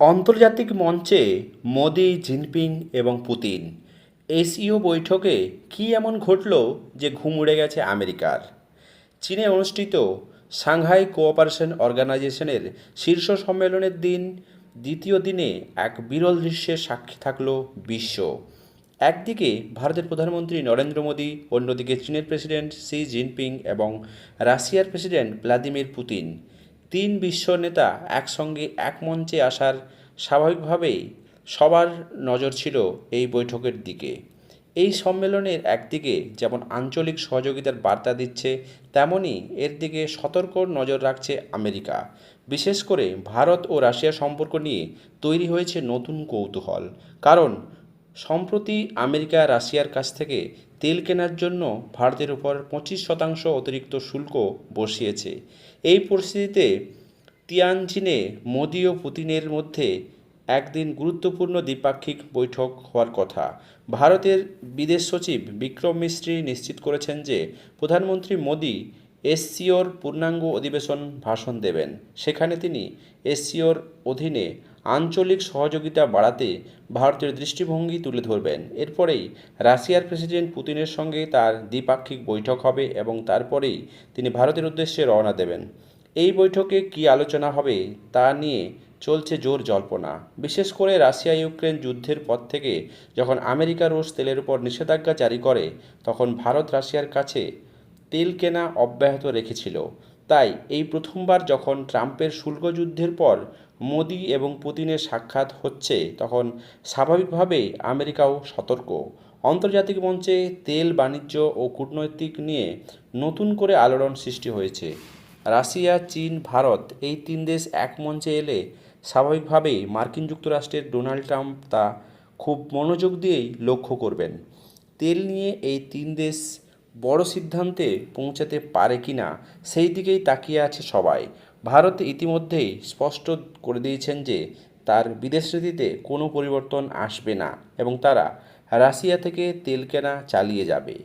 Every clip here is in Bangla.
আন্তর্জাতিক মঞ্চে মোদি, জিনপিং এবং পুতিন। এসইও বৈঠকে কী এমন ঘটল যে ঘুম উড়ে গেছে আমেরিকার? চীনে অনুষ্ঠিত সাংহাই কোঅপারেশন অর্গানাইজেশনের শীর্ষ সম্মেলনের দিন, দ্বিতীয় দিনে এক বিরল দৃশ্যের সাক্ষী থাকল বিশ্ব। একদিকে ভারতের প্রধানমন্ত্রী নরেন্দ্র মোদী, অন্যদিকে চীনের প্রেসিডেন্ট শি জিনপিং এবং রাশিয়ার প্রেসিডেন্ট ভ্লাদিমির পুতিন। তিন বিশ্ব নেতা একসঙ্গে এক মঞ্চে আসার স্বাভাবিকভাবেই সবার নজর ছিল এই বৈঠকের দিকে। এই সম্মেলনের একদিকে যেমন আঞ্চলিক সহযোগিতার বার্তা দিচ্ছে তেমনই এর দিকে সতর্ক নজর রাখছে আমেরিকা। বিশেষ করে ভারত ও রাশিয়া সম্পর্ক নিয়ে তৈরি হয়েছে নতুন কৌতূহল। কারণ, সম্প্রতি আমেরিকা রাশিয়ার কাছ থেকে তেল কেনার জন্য ভারতের উপর পঁচিশ শতাংশ অতিরিক্ত শুল্ক বসিয়েছে। এই পরিস্থিতিতে তিয়ানজিনে মোদি ও পুতিনের মধ্যে একদিন গুরুত্বপূর্ণ দ্বিপাক্ষিক বৈঠক হওয়ার কথা। ভারতের বিদেশ সচিব বিক্রম মিস্ত্রি নিশ্চিত করেছেন যে প্রধানমন্ত্রী মোদি এসসিওর পূর্ণাঙ্গ অধিবেশন ভাষণ দেবেন। সেখানে তিনি এসসিওর অধীনে আঞ্চলিক সহযোগিতা বাড়াতে ভারতের দৃষ্টিভঙ্গি তুলে ধরবেন। এরপরেই রাশিয়ার প্রেসিডেন্ট পুতিনের সঙ্গে তার দ্বিপাক্ষিক বৈঠক হবে এবং তারপরেই তিনি ভারতের উদ্দেশ্যে রওনা দেবেন। এই বৈঠকে কী আলোচনা হবে তা নিয়ে চলছে জোর জল্পনা। বিশেষ করে রাশিয়া ইউক্রেন যুদ্ধের পর থেকে যখন আমেরিকা রুশ তেলের উপর নিষেধাজ্ঞা জারি করে, তখন ভারত রাশিয়ার কাছে তেল কেনা অব্যাহত রেখেছিল। তাই এই প্রথমবার যখন ট্রাম্পের শুল্ক যুদ্ধের পর মোদি এবং পুতিনের সাক্ষাৎ হচ্ছে, তখন স্বাভাবিকভাবেই আমেরিকাও সতর্ক। আন্তর্জাতিক মঞ্চে তেল, বাণিজ্য ও কূটনৈতিক নিয়ে নতুন করে আলোড়ন সৃষ্টি হয়েছে। রাশিয়া, চীন, ভারত এই তিন দেশ এক মঞ্চে এলে স্বাভাবিকভাবেই মার্কিন যুক্তরাষ্ট্রের ডোনাল্ড ট্রাম্প তা খুব মনোযোগ দিয়েই লক্ষ্য করবেন। তেল নিয়ে এই তিন দেশ বড় সিদ্ধান্তে পৌঁছাতে পারে কি না, সেই দিকেই তাকিয়ে আছে সবাই। ভারত ইতিমধ্যেই স্পষ্ট করে দিয়েছেন যে, তার বিদেশ নীতিতে কোনো পরিবর্তন আসবে না এবং তারা রাশিয়া থেকে তেল কেনা চালিয়ে যাবে।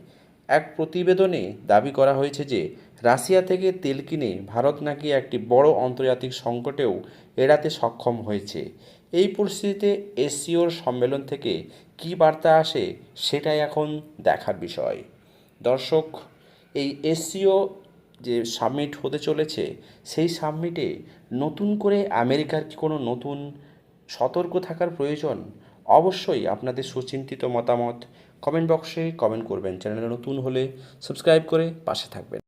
এক প্রতিবেদনে দাবি করা হয়েছে যে, রাশিয়া থেকে তেল কিনে ভারত নাকি একটি বড় আন্তর্জাতিক সংকটেও এড়াতে সক্ষম হয়েছে। এই পরিস্থিতিতে এসসিওর সম্মেলন থেকে কী বার্তা আসে, সেটাই এখন দেখার বিষয়। দর্শক, এই এসসিও যে সাবমিট হতে চলেছে, সেই সাবমিটে নতুন করে আমেরিকার কি কোনো নতুন সতর্ক থাকার প্রয়োজন? অবশ্যই আপনাদের সুচিন্তিত মতামত কমেন্ট বক্সে কমেন্ট করবেন। চ্যানেলে নতুন হলে সাবস্ক্রাইব করে পাশে থাকবেন।